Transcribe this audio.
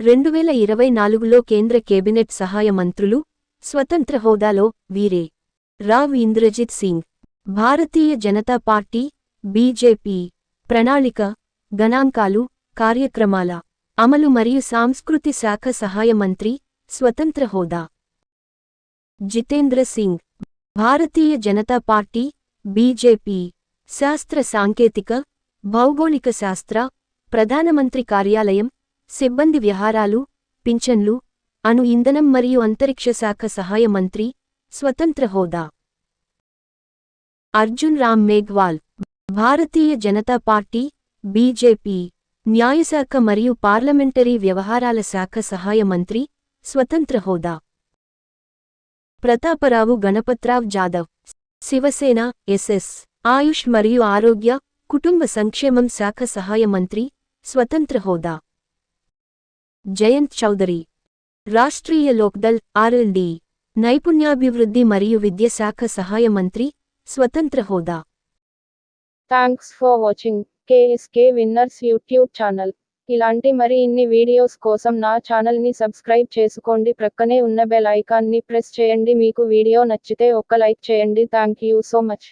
రెండు వేల ఇరవై నాలుగులో కేంద్ర కేబినెట్ సహాయ మంత్రులు స్వతంత్ర హోదాలో వీరే. Rao Inderjit Singh. Bharatiya Janata Party BJP. ప్రణాళిక గణాంకాలు కార్యక్రమాల. అమలు మరియు సాంస్కృతి శాఖ సహాయ మంత్రి స్వతంత్ర హోదా. Jitendra Singh. Bharatiya Janata Party BJP. శాస్త్ర సాంకేతిక భౌగోళిక శాస్త్ర ప్రధానమంత్రి కార్యాలయం సిబ్బంది వ్యవహారాలు పింఛన్లు అణు ఇంధనం మరియు అంతరిక్ష శాఖ సహాయ మంత్రి స్వతంత్ర హోదా. అర్జున్ రామ్ మేఘ్వాల్ భారతీయ జనతా పార్టీ బీజేపీ న్యాయశాఖ మరియు పార్లమెంటరీ వ్యవహారాల శాఖ సహాయ మంత్రి స్వతంత్ర హోదా. ప్రతాపరావు గణపత్రావ్ జాదవ్ శివసేన ఎస్ఎస్ ఆయుష్ మరియు ఆరోగ్య కుటుంబ సంక్షేమం శాఖ సహాయ మంత్రి స్వతంత్ర హోదా. జయంత్ చౌదరి. రాష్ట్రీయ లోక్దల్ ఆర్ఎల్డి నైపుణ్యాభివృద్ధి మరియు విద్యాశాఖ సహాయ మంత్రి స్వతంత్ర హోదా. Thanks for watching. KSK winners YouTube channel. ఇలాంటి మరి ఇన్ని వీడియోస్ కోసం నా ఛానల్ని సబ్స్క్రైబ్ చేసుకోండి. ప్రక్కనే ఉన్న బెల్ ఐకాన్ని ప్రెస్ చేయండి. మీకు వీడియో నచ్చితే ఒక్క లైక్ చేయండి. Thank you so much.